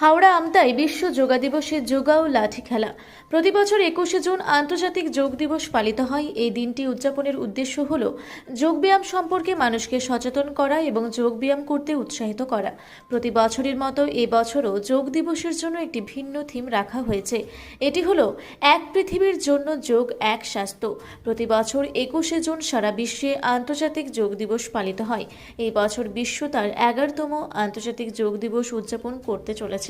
হাওড়া আমতায় বিশ্ব যোগা দিবসে যোগা ও লাঠি খেলা। প্রতি বছর একুশে জুন আন্তর্জাতিক যোগ দিবস পালিত হয়। এই দিনটি উদযাপনের উদ্দেশ্য হল যোগব্যায়াম সম্পর্কে মানুষকে সচেতন করা এবং যোগব্যায়াম করতে উৎসাহিত করা। প্রতি বছরের মতো এবছরও যোগ দিবসের জন্য একটি ভিন্ন থিম রাখা হয়েছে। এটি হলো এক পৃথিবীর জন্য যোগ এক স্বাস্থ্য। প্রতি বছর একুশে জুন সারা বিশ্বে আন্তর্জাতিক যোগ দিবস পালিত হয়। এই বছর বিশ্ব তার এগারোতম আন্তর্জাতিক যোগ দিবস উদযাপন করতে চলেছে।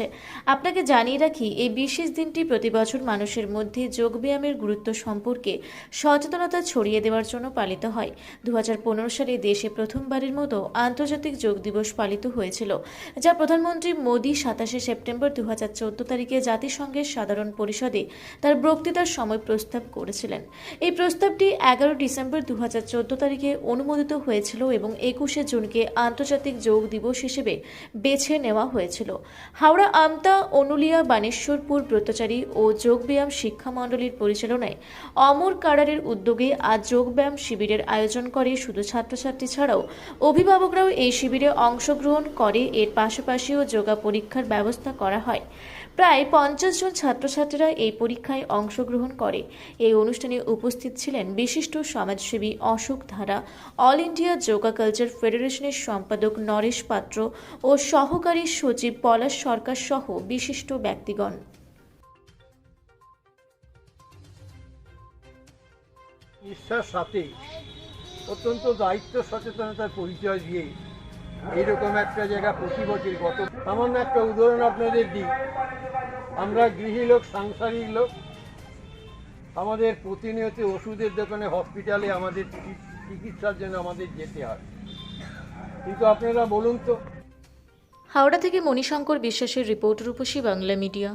আপনাকে জানিয়ে রাখি, এই বিশেষ দিনটি প্রতি বছর মানুষের মধ্যে যোগব্যায়ামের গুরুত্ব সম্পর্কে সচেতনতা ছড়িয়ে দেওয়ার জন্য পালিত হয়। দু সালে দেশে প্রথমবারের মতো আন্তর্জাতিক যোগ দিবস পালিত হয়েছিল, যা প্রধানমন্ত্রী মোদী সাতাশে সেপ্টেম্বর দু তারিখে জাতিসংঘের সাধারণ পরিষদে তার বক্তৃতার সময় প্রস্তাব করেছিলেন। এই প্রস্তাবটি এগারো ডিসেম্বর দু হাজার চোদ্দ তারিখে অনুমোদিত হয়েছিল এবং একুশে জুনকে আন্তর্জাতিক যোগ দিবস হিসেবে বেছে নেওয়া হয়েছিল। হাওড়া আমতা, অনুলিয়া, বানেশ্বরপুর ব্রতচারী ও যোগব্যায়াম শিক্ষা মণ্ডলীর পরিচালনায় অমর কারারের উদ্যোগে আজ যোগব্যায়াম শিবিরের আয়োজন করে শুধু ছাত্রছাত্রী ছাড়াও অভিভাবকরাও এই শিবিরে অংশগ্রহণ করে। এর পাশাপাশিও যোগা পরীক্ষার ব্যবস্থা করা হয়। প্রায় পঞ্চাশ জন ছাত্রছাত্রীরা এই পরীক্ষায় অংশগ্রহণ করে। এই অনুষ্ঠানে উপস্থিত ছিলেন বিশিষ্ট সমাজসেবী অশোক ধারা, অল ইন্ডিয়া যোগা কালচার ফেডারেশনের সম্পাদক নরেশ পাত্র ও সহকারী সচিব পলাশ সরকার সহ বিশিষ্ট ব্যক্তিগণ। নিষ্ঠার সাথে অত্যন্ত দায়িত্ব, সচেতনতার পরিচয় দিয়ে এইরকম একটা জায়গা প্রতি বছর গত সামান্য একটা উদাহরণ আপনাদের দিই। আমরা গৃহী লোক, সাংসারিক লোক, আমাদের প্রতিনিয়ত ওষুধের দোকানে হসপিটালে আমাদের চিকি- চিকিৎসার জন্য আমাদের যেতে হয়। কিন্তু আপনারা বলুন তো। হাওড়া থেকে মণিশঙ্কর বিশ্বাসের রিপোর্ট রূপসী বাংলা মিডিয়া।